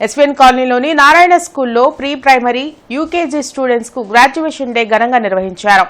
SVN కాలనీలోని నారాయణ స్కూల్లో pre primary UKG స్టూడెంట్స్కు గ్రాడ్యుయేషన్ డే ఘనంగా నిర్వహించారు.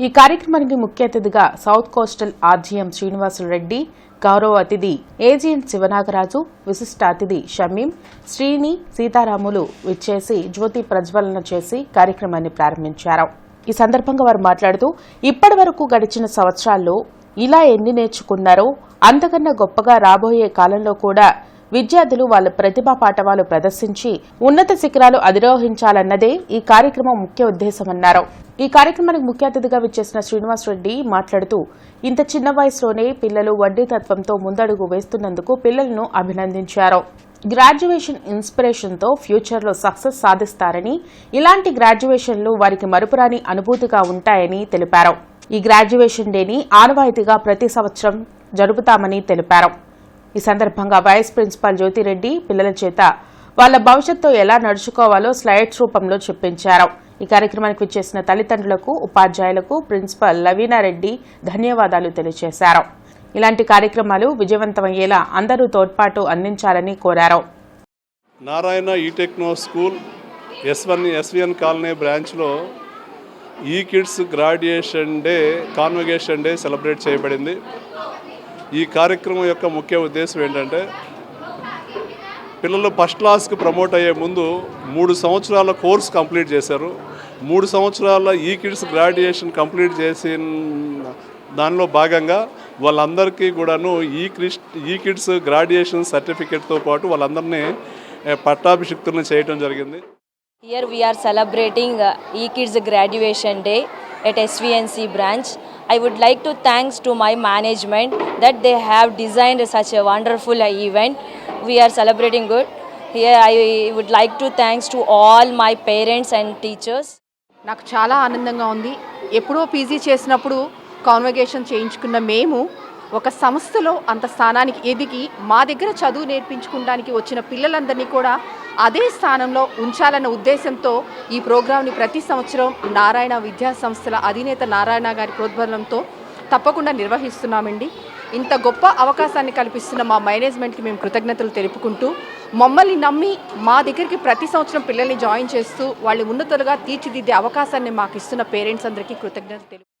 ఈ కార్యక్రమానికి ముఖ్య అతిథిగా సౌత్ కోస్టల్ ఆర్జీఎం శ్రీనివాసులరెడ్డి గౌరవ అతిథి ఏజీఎన్ శివనాగరాజు విశిష్ట అతిథి షమీం శ్రీని సీతారాములు విచ్చేసి జ్యోతి ప్రజ్వలన చేసి కార్యక్రమాన్ని ప్రారంభించారు. ఈ సందర్భంగా వారు మాట్లాడుతూ ఇప్పటి వరకు గడిచిన సంవత్సరాల్లో ఇలా ఎన్ని నేర్చుకున్నారో అంతకన్నా గొప్పగా రాబోయే కాలంలో కూడా విద్యార్థులు వాళ్ళ ప్రతిభా పాఠవాలు ప్రదర్శించి ఉన్నత శిఖరాలు అధిరోహించాలన్నదే ఈ కార్యక్రమం ముఖ్య ఉద్దేశమన్నారు. ఈ కార్యక్రమానికి ముఖ్య అతిథిగా విచ్చేసిన శ్రీనివాస్ రెడ్డి మాట్లాడుతూ ఇంత చిన్న వయసులోనే పిల్లలు వడ్డీ తత్వంతో ముందడుగు వేస్తున్నందుకు పిల్లలను అభినందించారు. గ్రాడ్యుయేషన్ ఇన్స్పిరేషన్తో ఫ్యూచర్లో సక్సెస్ సాధిస్తారని ఇలాంటి గ్రాడ్యుయేషన్లు వారికి మరుపురాని అనుభూతిగా ఉంటాయని తెలిపారు. ఈ గ్రాడ్యుయేషన్ డేని ఆనవాయితీగా ప్రతి సంవత్సరం జరుపుతామని తెలిపారు. ఈ సందర్భంగా వైస్ ప్రిన్సిపాల్ జ్యోతిరెడ్డి పిల్లల చేత వాళ్ళ భవిష్యత్తు ఎలా నడుచుకోవాలో స్లైడ్స్ రూపంలో చెప్పించారు ఈ కార్యక్రమానికి విచ్చేసిన తల్లిదండ్రులకు ఉపాధ్యాయులకు ప్రిన్సిపల్ లవీనారెడ్డి ధన్యవాదాలు తెలియజేశారు. ఇలాంటి కార్యక్రమాలు విజయవంతమయ్యేలా అందరూ తోడ్పాటు అందించాలని కోరారు. Narayana e techno school S one SVN colony బ్రాంచ్లో ఈ kids graduation day convocation day celebrate చేయబడింది. ఈ కార్యక్రమం యొక్క ముఖ్య ఉద్దేశం ఏంటంటే పిల్లలు ఫస్ట్ క్లాస్కి ప్రమోట్ అయ్యే ముందు మూడు సంవత్సరాల కోర్స్ కంప్లీట్ చేశారు మూడు సంవత్సరాల ఈ కిడ్స్ గ్రాడ్యుయేషన్ కంప్లీట్ చేసిన దానిలో భాగంగా వాళ్ళందరికీ కూడాను ఈ క్రిష్ ఈ కిడ్స్ గ్రాడ్యుయేషన్ సర్టిఫికేట్తో పాటు వాళ్ళందరినీ పట్టాభిషిక్తులను చేయటం జరిగింది ఇయర్ వీఆర్ సెలబ్రేటింగ్ ఈ kids graduation day at at branch. I would like to thanks to my management that they have designed such a wonderful event we are celebrating good I would like to thanks to all my parents and teachers నాకు చాలా ఆనందంగా ఉంది. ఎప్పుడో PG చేసినప్పుడు convocation చేయించుకున్న మేము ఒక సంస్థలో అంత స్థానానికి ఎదిగి మా దగ్గర చదువు నేర్పించుకోవడానికి వచ్చిన పిల్లలందరినీ కూడా అదే స్థానంలో ఉంచాలన్న ఉద్దేశంతో ఈ ప్రోగ్రాంని ప్రతి సంవత్సరం నారాయణ విద్యా సంస్థల అధినేత నారాయణ గారి ప్రోద్బలంతో తప్పకుండా నిర్వహిస్తున్నామండి. ఇంత గొప్ప అవకాశాన్ని కల్పిస్తున్న మా మేనేజ్మెంట్కి మేము కృతజ్ఞతలు తెలుపుకుంటూ మమ్మల్ని నమ్మి మా దగ్గరికి ప్రతి సంవత్సరం పిల్లల్ని జాయిన్ చేస్తూ వాళ్ళు ఉన్నతులుగా తీర్చిదిద్దే అవకాశాన్ని మాకు ఇస్తున్న పేరెంట్స్ అందరికీ కృతజ్ఞతలు తెలుపు